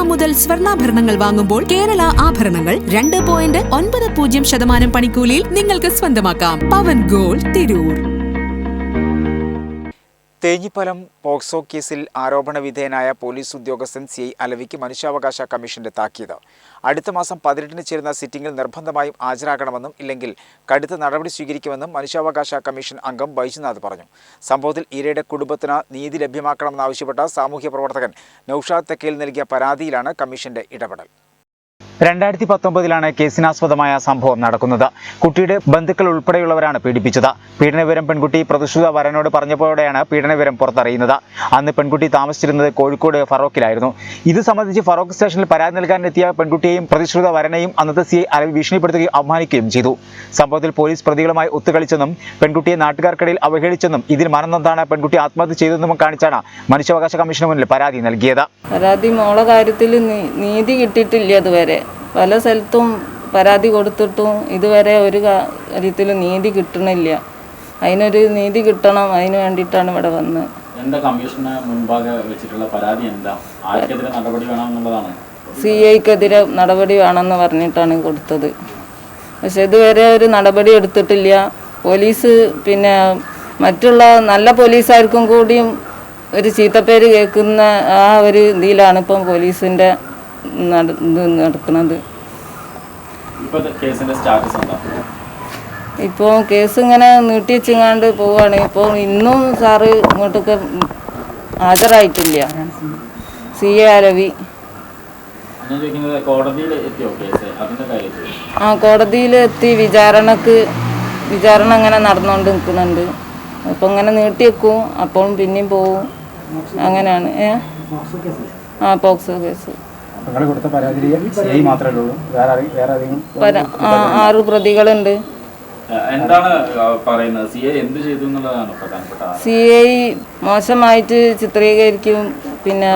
Gram മുതൽ സ്വർണാഭരണങ്ങൾ വാങ്ങുമ്പോൾ കേരള ആഭരണങ്ങൾ രണ്ട് പോയിന്റ് ഒൻപത് പൂജ്യം ശതമാനം പണിക്കൂലിയിൽ നിങ്ങൾക്ക് സ്വന്തമാക്കാം. പവൻ ഗോൾ തിരൂർ. തേഞ്ഞിപ്പലം പോക്സോ കേസിൽ ആരോപണ വിധേയനായ പോലീസ് ഉദ്യോഗസ്ഥൻ സി ഐ അലവിക്ക് മനുഷ്യാവകാശ കമ്മീഷന്റെ താക്കീത്. അടുത്ത മാസം പതിനെട്ടിന് ചേരുന്ന സിറ്റിംഗിൽ നിർബന്ധമായും ഹാജരാകണമെന്നും ഇല്ലെങ്കിൽ കടുത്ത നടപടി സ്വീകരിക്കുമെന്നും മനുഷ്യാവകാശ കമ്മീഷൻ അംഗം ബൈജുനാഥ് പറഞ്ഞു. സംഭവത്തിൽ ഇരയുടെ കുടുംബത്തിന് നീതി ലഭ്യമാക്കണമെന്നാവശ്യപ്പെട്ട സാമൂഹ്യ പ്രവർത്തകൻ നൌഷാദ് തെക്കയിൽ നൽകിയ പരാതിയിലാണ് കമ്മീഷന്റെ ഇടപെടൽ. രണ്ടായിരത്തി പത്തൊമ്പതിലാണ് കേസിനാസ്പദമായ സംഭവം നടക്കുന്നത്. കുട്ടിയുടെ ബന്ധുക്കൾ ഉൾപ്പെടെയുള്ളവരാണ് പീഡിപ്പിച്ചത്. പീഡനവിവരം പെൺകുട്ടി പ്രതിഷ്ഠിത വരനോട് പറഞ്ഞപ്പോഴാണ് പീഡനവിവരം പുറത്തറിയുന്നത്. അന്ന് പെൺകുട്ടി താമസിച്ചിരുന്നത് കോഴിക്കോട് ഫറോക്കിലായിരുന്നു. ഇത് സംബന്ധിച്ച് ഫറോക്ക് സ്റ്റേഷനിൽ പരാതി നൽകാനെത്തിയ പെൺകുട്ടിയെയും പ്രതിഷ്ഠിത വരനെയും അന്നത്തെ സി അലവി ഭീഷണിപ്പെടുത്തുകയും അപമാനിക്കുകയും ചെയ്തു. സംഭവത്തിൽ പോലീസ് പ്രതികളുമായി ഒത്തുകളിച്ചെന്നും പെൺകുട്ടിയെ നാട്ടുകാർക്കിടയിൽ അവഹേളിച്ചെന്നും ഇതിൽ മറന്നതാണ് പെൺകുട്ടി ആത്മഹത്യ ചെയ്തതെന്നും കാണിച്ചാണ് മനുഷ്യാവകാശ കമ്മീഷന് മുന്നിൽ പരാതി നൽകിയത്. പരാതി മോളെ കാര്യത്തിൽ നീതി കിട്ടിയിട്ടില്ല ഇതുവരെ. പല സ്ഥലത്തും പരാതി കൊടുത്തിട്ടും ഇതുവരെ ഒരു കാര്യത്തിലും നീതി കിട്ടണില്ല. അതിനൊരു നീതി കിട്ടണം അതിന് വേണ്ടിയിട്ടാണ് ഇവിടെ വന്നത് എന്താ കമ്മീഷന് മുൻപാകെ വെച്ചിട്ടുള്ള പരാതി എന്താ? ആർക്കെതിരെ നടപടി വേണമെന്നുള്ളതാണ്. സി ഐക്കെതിരെ നടപടി വേണമെന്ന് പറഞ്ഞിട്ടാണ് കൊടുത്തത്. പക്ഷെ ഇതുവരെ ഒരു നടപടി എടുത്തിട്ടില്ല. പോലീസ് പിന്നെ മറ്റുള്ള നല്ല പോലീസുകാർക്കും കൂടിയും ഒരു ചീത്തപ്പേര് കേൾക്കുന്ന ആ ഒരു ഇതിലാണ് ഇപ്പം പോലീസിന്റെ നടക്കുന്നത് ഇപ്പോൾ കേസ് ഇങ്ങനെ നീട്ടി വെച്ചിങ്ങാണ്ട് പോവാണ്. ഇപ്പോൾ ഇന്നും സാറ് ഇങ്ങോട്ടൊക്കെ ഹാജരായിട്ടില്ല. C A ആരവി. ആ കോടതിയിൽ എത്തി. വിചാരണക്ക് വിചാരണ അങ്ങനെ നടന്നുകൊണ്ട് നിൽക്കുന്നുണ്ട് അപ്പം ഇങ്ങനെ നീട്ടി വെക്കും അപ്പോൾ പിന്നെയും പോവും. അങ്ങനെയാണ്. ഏ? ആ പോക്സോ കേസ്. നിങ്ങൾ കൊടുത്ത പരാതിയിൽ സി ഐ മാത്രമേ ഉള്ളൂ. വേറെ ആരെ- വേറെ ആരെങ്കിലും പര ആ ആറ് പ്രതികളുണ്ട്. എന്താണ് പറയുന്നത്? സി എ എന്ത് ചെയ്തു എന്നുള്ളതാണ് പ്രധാനപ്പെട്ട ആ- സി ഐ മോശമായിട്ട് ചിത്രീകരിക്കും പിന്നെ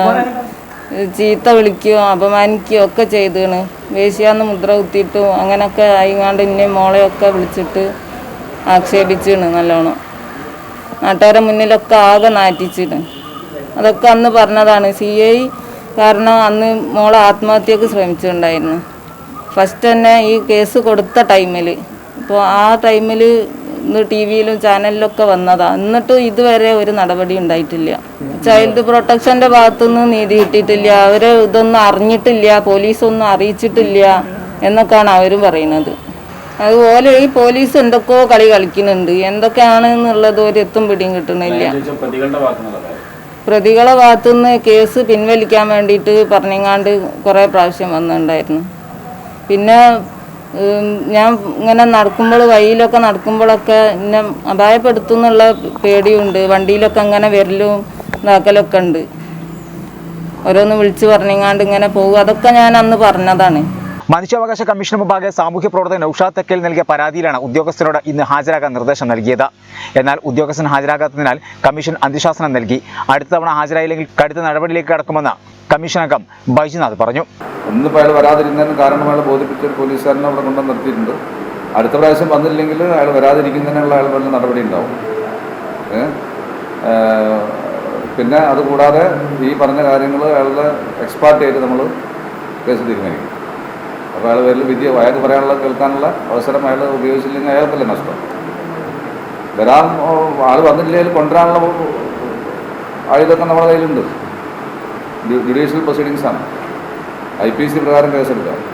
ചീത്ത വിളിക്കുകയോ അപമാനിക്കുകയോ ഒക്കെ ചെയ്താണ് വേശ്യാന്ന് മുദ്ര കുത്തിയിട്ടും അങ്ങനെയൊക്കെ ആയിങ്ങാണ്ട് ഇന്നെ മോളെയൊക്കെ വിളിച്ചിട്ട് ആക്ഷേപിച്ചാണ് നല്ലോണം. നാട്ടുകാരെ മുന്നിലൊക്കെ ആകെ നാറ്റിച്ചിട്ട്. അതൊക്കെ അന്ന് പറഞ്ഞതാണ്. സി ഐ കാരണം അന്ന് മോളെ ആത്മഹത്യക്ക് ശ്രമിച്ചിട്ടുണ്ടായിരുന്നു. ഫസ്റ്റ് തന്നെ ഈ കേസ് കൊടുത്ത ടൈമിൽ ഇപ്പോൾ ആ ടൈമിൽ ഇന്ന് ടി വിയിലും ചാനലിലൊക്കെ വന്നതാ. എന്നിട്ടും ഇതുവരെ ഒരു നടപടി ഉണ്ടായിട്ടില്ല. ചൈൽഡ് പ്രൊട്ടക്ഷന്റെ ഭാഗത്തുനിന്ന് നീതി കിട്ടിയിട്ടില്ല. അവർ ഇതൊന്നും അറിഞ്ഞിട്ടില്ല. പോലീസൊന്നും അറിയിച്ചിട്ടില്ല എന്നൊക്കെയാണ് അവരും പറയുന്നത്. അതുപോലെ ഈ പോലീസ് എന്തൊക്കെയോ കളി കളിക്കുന്നുണ്ട്. എന്തൊക്കെയാണ് എന്നുള്ളത് ഒരു എത്തും പിടിയും കിട്ടുന്നില്ല. പ്രതികളെ ഭാഗത്തുനിന്ന് കേസ് പിൻവലിക്കാൻ വേണ്ടിയിട്ട് പറഞ്ഞങ്ങാണ്ട് കുറേ പ്രാവശ്യം വന്നിട്ടുണ്ടായിരുന്നു. പിന്നെ ഞാൻ ഇങ്ങനെ നടക്കുമ്പോൾ വഴിയിലൊക്കെ നടക്കുമ്പോഴൊക്കെ എന്നെ അപായപ്പെടുത്തും എന്നുള്ള പേടിയുണ്ട്. വണ്ടിയിലൊക്കെ അങ്ങനെ വരലും ഇതാക്കലൊക്കെ ഉണ്ട്. ഓരോന്ന് വിളിച്ച് പറഞ്ഞങ്ങാണ്ട് ഇങ്ങനെ പോകും. അതൊക്കെ ഞാൻ അന്ന് പറഞ്ഞതാണ്. മനുഷ്യാവകാശ കമ്മീഷന് മുമ്പാകെ സാമൂഹ്യ പ്രവർത്തകൻ നൌഷാദ് തെക്കൽ നൽകിയ പരാതിയിലാണ് ഉദ്യോഗസ്ഥരോട് ഇന്ന് ഹാജരാകാൻ നിർദ്ദേശം നൽകിയത്. എന്നാൽ ഉദ്യോഗസ്ഥൻ ഹാജരാകാത്തതിനാൽ കമ്മീഷൻ അന്ത്യശാസനം നൽകി. അടുത്ത തവണ ഹാജരായില്ലെങ്കിൽ കടുത്ത നടപടിയിലേക്ക് കടക്കുമെന്ന് കമ്മീഷൻ അംഗം ബൈജുനാഥ് പറഞ്ഞു. ഒന്ന് അയാൾ വരാതിരുന്നതിന് കാരണം അയാൾ ബോധിപ്പിച്ച ഒരു പോലീസുകാരനെ അവിടെ കൊണ്ടു നിർത്തിയിട്ടുണ്ട്. അടുത്ത പ്രാവശ്യം വന്നില്ലെങ്കിൽ അയാൾ വരാതിരിക്കുന്നതിനുള്ള അയാൾ വല്ല നടപടി ഉണ്ടാവും. പിന്നെ അതുകൂടാതെ ഈ പറഞ്ഞ കാര്യങ്ങൾ അയാളുടെ എക്സ്പാർട്ട് ചെയ്ത് നമ്മൾ കേസ് തീരുമാനിക്കും. അപ്പോൾ അയാൾ വലിയ വിദ്യ അയാൾക്ക് പറയാനുള്ള കേൾക്കാനുള്ള അവസരം അയാൾ ഉപയോഗിച്ചില്ലെങ്കിൽ അയാൾക്കല്ലേ നഷ്ടം. വരാൻ ആൾ വന്നില്ലെങ്കിൽ കൊണ്ടുവരാനുള്ള ആയുധമൊക്കെ നമ്മുടെ കയ്യിലുണ്ട്. ജുഡീഷ്യൽ പ്രൊസീഡിങ്സാണ്. ഐ പി സി പ്രകാരം കേസെടുക്കാം.